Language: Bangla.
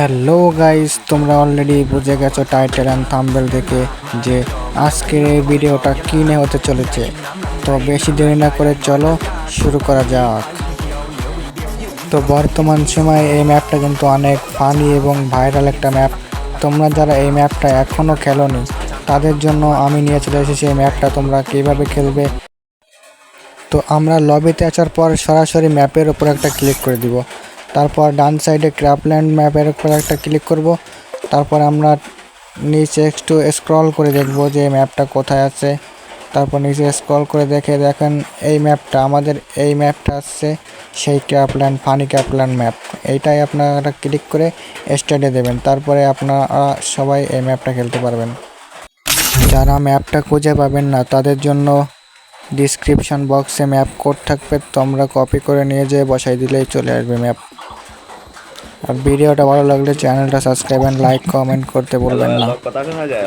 হ্যালো গাইস, তোমরা অলরেডি বুঝে গেছো টাইটেল অ্যান্ড থাম্বেল দেখে যে আজকের এই ভিডিওটা কিনে হতে চলেছে। তো বেশি দেরি না করে চলো শুরু করা যাক। তো বর্তমান সময়ে এই ম্যাপটা কিন্তু অনেক ফানি এবং ভাইরাল একটা ম্যাপ তোমরা যারা এই ম্যাপটা এখনও খেলোনি, তাদের জন্য আমি নিয়ে চলে এসেছি এই ম্যাপটা তোমরা কীভাবে খেলবে? তো আমরা লবিতে আসার পর সরাসরি ম্যাপের উপর একটা ক্লিক করে দিব। তারপর ডান সাইডে ক্র্যাপল্যান্ড ম্যাপের উপর একটা ক্লিক করব। তারপর আমরা নিচে একটু স্ক্রল করে দেখব যে ম্যাপটা কোথায় আছে। তারপর নিচে স্ক্রল করে দেখে দেখেন এই ম্যাপটা, আমাদের এই ম্যাপটা আসছে সেই ক্র্যাপল্যান্ড, ফানি ক্র্যাপল্যান্ড ম্যাপ। এইটাই আপনারা ক্লিক করে স্টার্টে দেবেন, তারপরে আপনারা সবাই এই ম্যাপটা খেলতে পারবেন। যারা ম্যাপটা খুঁজে পাবেন না, তাদের জন্য ডিসক্রিপশন বক্সে ম্যাপ কোড থাকবে, তোমরা কপি করে নিয়ে যেয়ে বসাই দিলেই চলে আসবে ম্যাপ আর ভিডিওটা ভালো লাগলে চ্যানেলটা সাবস্ক্রাইব অ্যান্ড লাইক কমেন্ট করতে বলবেন না। কথা শোনা যায়